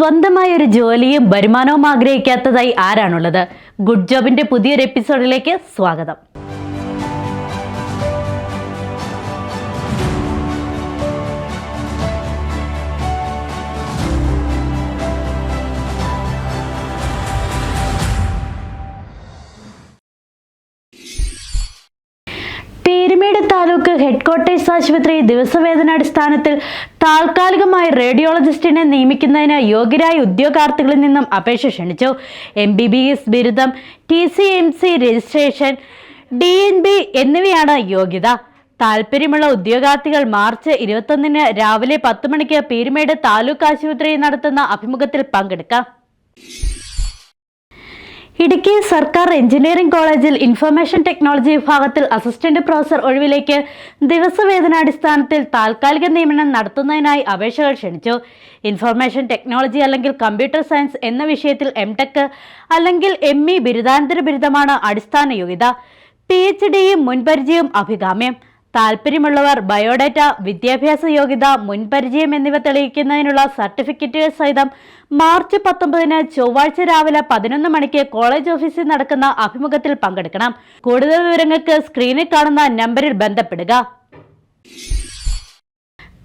സ്വന്തമായ ഒരു ജോലിയും വരുമാനവും ആഗ്രഹിക്കാത്തതായി ആരാണുള്ളത്? ഗുഡ് ജോബിന്റെ പുതിയൊരു എപ്പിസോഡിലേക്ക് സ്വാഗതം. പീരുമേട് താലൂക്ക് ഹെഡ്ക്വാർട്ടേഴ്സ് ആശുപത്രി ദിവസവേതനാടിസ്ഥാനത്തിൽ താൽക്കാലികമായി റേഡിയോളജിസ്റ്റിനെ നിയമിക്കുന്നതിന് യോഗ്യരായ ഉദ്യോഗാർത്ഥികളിൽ നിന്നും അപേക്ഷ ക്ഷണിച്ചു. എം ബി ബി എസ് ബിരുദം T C M C registration D N B എന്നിവയാണ് യോഗ്യത. താല്പര്യമുള്ള ഉദ്യോഗാർത്ഥികൾ മാർച്ച് ഇരുപത്തൊന്നിന് രാവിലെ പത്ത് മണിക്ക് പീരുമേട് താലൂക്ക് ആശുപത്രിയിൽ നടത്തുന്ന അഭിമുഖത്തിൽ പങ്കെടുക്കാം. ഇടുക്കി സർക്കാർ എഞ്ചിനീയറിംഗ് കോളേജിൽ ഇൻഫർമേഷൻ ടെക്നോളജി വിഭാഗത്തിൽ അസിസ്റ്റന്റ് പ്രൊഫസർ ഒഴിവിലേക്ക് ദിവസവേതനാടിസ്ഥാനത്തിൽ താൽക്കാലിക നിയമനം നടത്തുന്നതിനായി അപേക്ഷകൾ ക്ഷണിച്ചു. ഇൻഫർമേഷൻ ടെക്നോളജി അല്ലെങ്കിൽ കമ്പ്യൂട്ടർ സയൻസ് എന്ന വിഷയത്തിൽ എം ടെക് അല്ലെങ്കിൽ എം ഇ ബിരുദാനന്തര ബിരുദമാണ് അടിസ്ഥാന യോഗ്യത. പി എച്ച് ഡിയും മുൻപരിചയവും അഭികാമ്യം. താല്പര്യമുള്ളവർ ബയോഡാറ്റ വിദ്യാഭ്യാസ യോഗ്യത മുൻപരിചയം എന്നിവ തെളിയിക്കുന്നതിനുള്ള സർട്ടിഫിക്കറ്റുകൾ സഹിതം മാർച്ച് പത്തൊമ്പതിന് ചൊവ്വാഴ്ച രാവിലെ പതിനൊന്ന് മണിക്ക് കോളേജ് ഓഫീസിൽ നടക്കുന്ന അഭിമുഖത്തിൽ പങ്കെടുക്കണം. കൂടുതൽ വിവരങ്ങൾക്ക് സ്ക്രീനിൽ കാണുന്ന നമ്പറിൽ ബന്ധപ്പെടുക.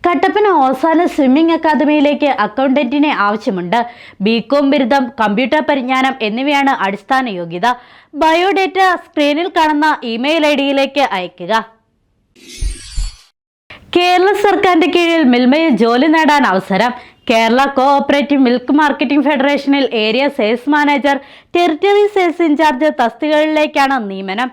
കട്ടപ്പന ഓസാന സ്വിമ്മിംഗ് അക്കാദമിയിലേക്ക് അക്കൗണ്ടന്റിനെ ആവശ്യമുണ്ട്. ബികോം ബിരുദം കമ്പ്യൂട്ടർ പരിജ്ഞാനം എന്നിവയാണ് അടിസ്ഥാന യോഗ്യത. ബയോഡേറ്റ സ്ക്രീനിൽ കാണുന്ന ഇമെയിൽ ഐ ഡിയിലേക്ക് അയയ്ക്കുക. കേരള സർക്കാരിന്റെ കീഴിൽ മിൽമയിൽ ജോലി നേടാൻ അവസരം. Kerala cooperative milk marketing ഫെഡറേഷനിൽ area sales manager territory sales in charge തസ്തികകളിലേക്കാണ് നിയമനം.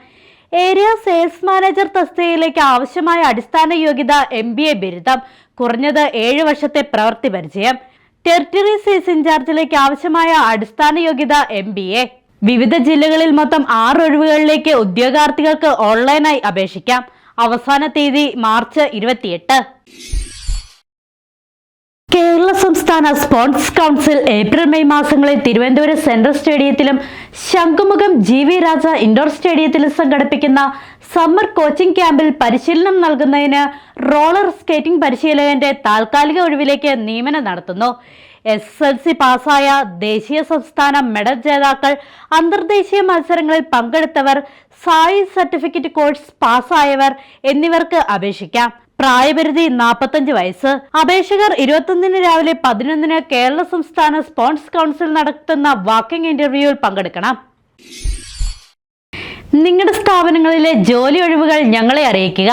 ഏരിയ സെയിൽസ് മാനേജർ തസ്തികയിലേക്ക് ആവശ്യമായ അടിസ്ഥാന യോഗ്യത എം ബി എ ബിരുദം കുറഞ്ഞത് ഏഴ് വർഷത്തെ പ്രവൃത്തി പരിചയം. ടെറിട്ടറി സെയിൽസ് ഇൻചാർജിലേക്ക് ആവശ്യമായ അടിസ്ഥാന യോഗ്യത എം ബി എ വിവിധ ജില്ലകളിൽ മൊത്തം ആറ് ഒഴിവുകളിലേക്ക് ഉദ്യോഗാർത്ഥികൾക്ക് ഓൺലൈനായി അപേക്ഷിക്കാം. അവസാന തീയതി മാർച്ച് ഇരുപത്തിയെട്ട്. കേരള സംസ്ഥാന സ്പോർട്സ് കൗൺസിൽ ഏപ്രിൽ മെയ് മാസങ്ങളിൽ Thiruvananthapuram central സ്റ്റേഡിയത്തിലും Shanghumukham G V Raja indoor സ്റ്റേഡിയത്തിലും സംഘടിപ്പിക്കുന്ന സമ്മർ കോച്ചിംഗ് ക്യാമ്പിൽ പരിശീലനം നൽകുന്നതിന് റോളർ സ്കേറ്റിംഗ് പരിശീലകന്റെ താൽക്കാലിക ഒഴിവിലേക്ക് നിയമനം നടത്തുന്നു. എസ് എൽ സി പാസ്സായ ദേശീയ സംസ്ഥാന മെഡൽ ജേതാക്കൾ അന്തർദേശീയ മത്സരങ്ങളിൽ പങ്കെടുത്തവർ സായി സർട്ടിഫിക്കറ്റ് കോഴ്സ് പാസ്സായവർ എന്നിവർക്ക് അപേക്ഷിക്കാം. പ്രായപരിധി നാൽപ്പത്തഞ്ച് വയസ്സ്. അപേക്ഷകർ ഇരുപത്തൊന്നിന് രാവിലെ പതിനൊന്നിന് കേരള സംസ്ഥാന സ്പോർട്സ് കൗൺസിൽ നടത്തുന്ന വാക്കിംഗ് ഇന്റർവ്യൂവിൽ പങ്കെടുക്കണം. നിങ്ങളുടെ സ്ഥാപനങ്ങളിലെ ജോലി ഒഴിവുകൾ ഞങ്ങളെ അറിയിക്കുക.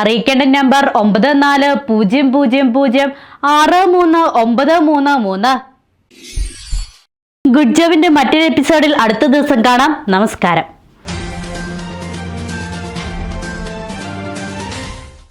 അറിയിക്കേണ്ട നമ്പർ ഒമ്പത് നാല് പൂജ്യം പൂജ്യം പൂജ്യം ആറ് മൂന്ന് ഒമ്പത് മൂന്ന് മൂന്ന്. ഗുഡ് ജോബിന്റെ മറ്റൊരു എപ്പിസോഡിൽ അടുത്ത ദിവസം കാണാം. നമസ്കാരം.